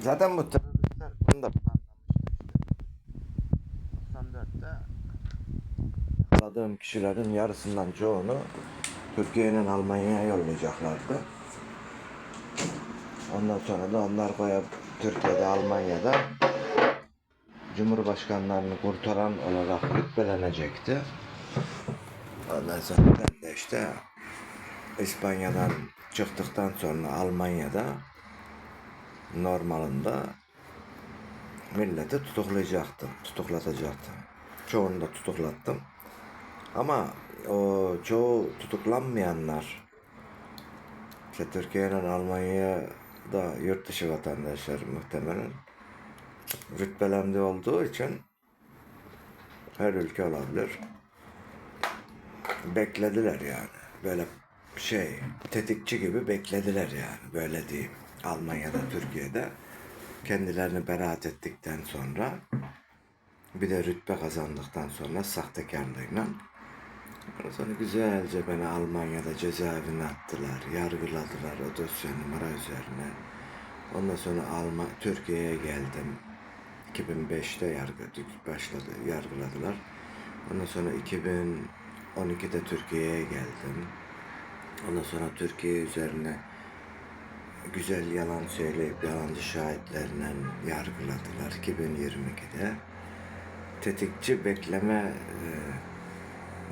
Zaten bu teröristler bunu da planlamışlar işte. 94'te Tanıdığım kişilerin yarısından çoğunu Türkiye'nin Almanya'ya yollayacaklardı. Ondan sonra da onlar koyup Türkiye'de, Almanya'da Cumhurbaşkanlarını kurtaran olarak rütbelenecekti. Ondan sonra ben de işte İspanya'dan çıktıktan sonra Almanya'da normalinde milleti tutuklayacaktım, tutuklatacaktım. Çoğunu da tutuklattım. Ama o çoğu tutuklanmayanlar işte Türkiye'nin Almanya'ya da yurt dışı vatandaşlar muhtemelen rütbelendi olduğu için her ülke olabilir. Beklediler yani. Böyle şey tetikçi gibi beklediler yani böyle diyeyim. Almanya'da, Türkiye'de kendilerini beraat ettikten sonra bir de rütbe kazandıktan sonra sahtekarlığıyla sonra güzelce beni Almanya'da cezaevine attılar, yargıladılar o dosya numara üzerine. Ondan sonra Alman Türkiye'ye geldim. 2005'te yargı başladı, yargıladılar. Ondan sonra 2012'de Türkiye'ye geldim. Ondan sonra Türkiye üzerine güzel yalan söyleyip yalancı şahitlerle yargıladılar 2022'de. Tetikçi bekleme e,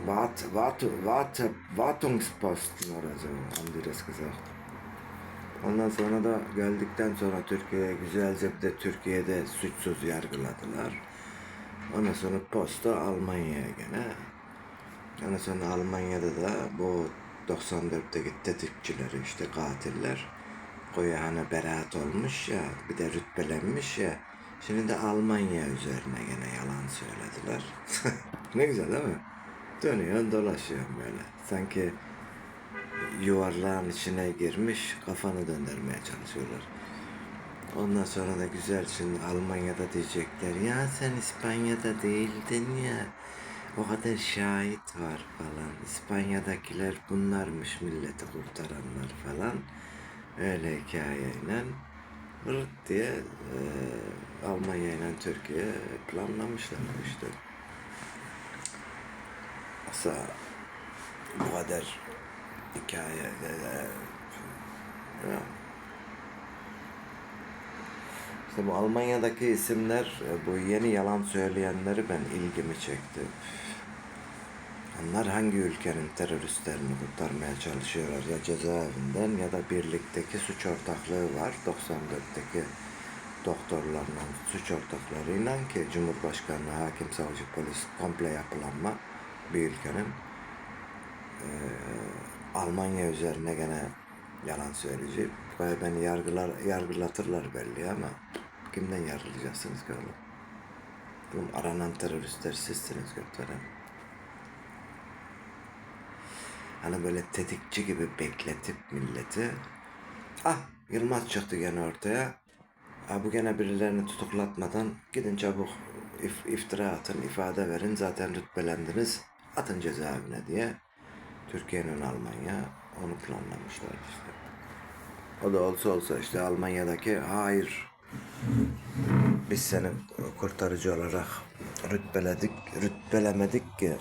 Wart, Wart, Wart, Wartungsposten oder so haben die das. Ondan sonra da geldikten sonra Türkiye'ye güzelce de Türkiye'de suçsuz yargıladılar. Ondan sonra posta Almanya'ya gene. Ondan sonra Almanya'da da bu 94'teki tetikçileri işte katiller koya hani beraat olmuş ya bir de rütbelenmiş ya. Şimdi de Almanya üzerine gene yalan söylediler. ne güzel değil mi? Dönüyorsun dolaşıyorsun böyle. Sanki yuvarlağın içine girmiş kafanı döndürmeye çalışıyorlar. Ondan sonra da güzel şimdi Almanya'da diyecekler ya sen İspanya'da değildin ya o kadar şahit var falan. İspanya'dakiler bunlarmış milleti kurtaranlar falan. Öyle hikayeyle vırt diye e, Almanya ile Türkiye planlamışlar işte. Yoksa bu kadar hikaye e, ya. İşte bu Almanya'daki isimler, e, bu yeni yalan söyleyenleri ben ilgimi çekti. Onlar hangi ülkenin teröristlerini kurtarmaya çalışıyorlar ya cezaevinden ya da birlikteki suç ortaklığı var 94'teki doktorlarla suç ortaklarıyla ki Cumhurbaşkanı, hakim, savcı, polis komple yapılanma bir ülkenin eee, Almanya üzerine gene yalan söyleyecek. Beni yargılar, yargılatırlar belli ama kimden yargılayacaksınız ki oğlum? Oğlum aranan teröristler sizsiniz götüren. Hani böyle tetikçi gibi bekletip milleti. Ah Yılmaz çıktı gene ortaya. Ha, bu gene birilerini tutuklatmadan gidin çabuk if- iftira atın, ifade verin zaten rütbelendiniz. Atın cezaevine diye. Türkiye'nin Almanya onu planlamışlar işte. O da olsa olsa işte Almanya'daki hayır biz seni kurtarıcı olarak rütbeledik, rütbelemedik ki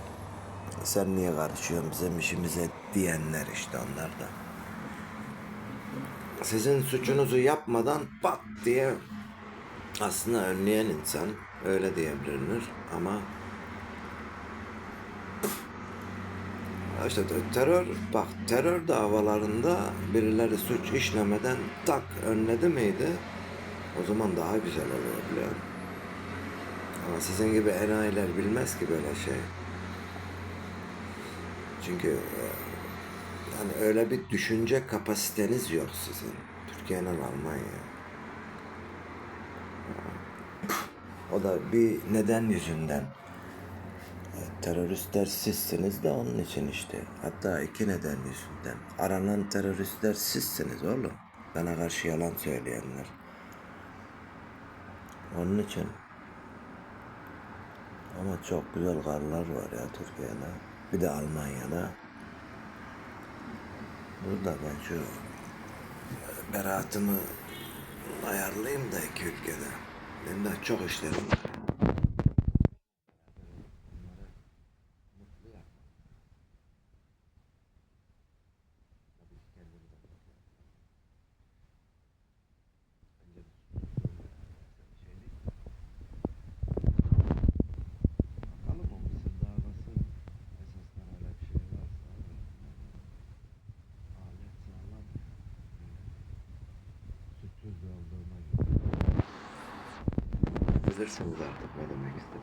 sen niye karışıyorsun bizim işimize diyenler işte onlar da. Sizin suçunuzu yapmadan pat diye aslında önleyen insan öyle diyebilir ama işte terör bak terör davalarında birileri suç işlemeden tak önledi miydi o zaman daha güzel oluyor? Ama sizin gibi enayiler bilmez ki böyle şey. Çünkü e, yani öyle bir düşünce kapasiteniz yok sizin. Türkiye'nin Almanya. O da bir neden yüzünden. E, Teröristler sizsiniz de onun için işte. Hatta iki neden yüzünden. Aranan teröristler sizsiniz oğlum. Bana karşı yalan söyleyenler. Onun için. Ama çok güzel karlar var ya Türkiye'de. Bir de Almanya'da. Burada ben şu beraatımı ayarlayayım da iki ülkede. Benim de çok işlerim var. Bilirsin artık ne demek istedim.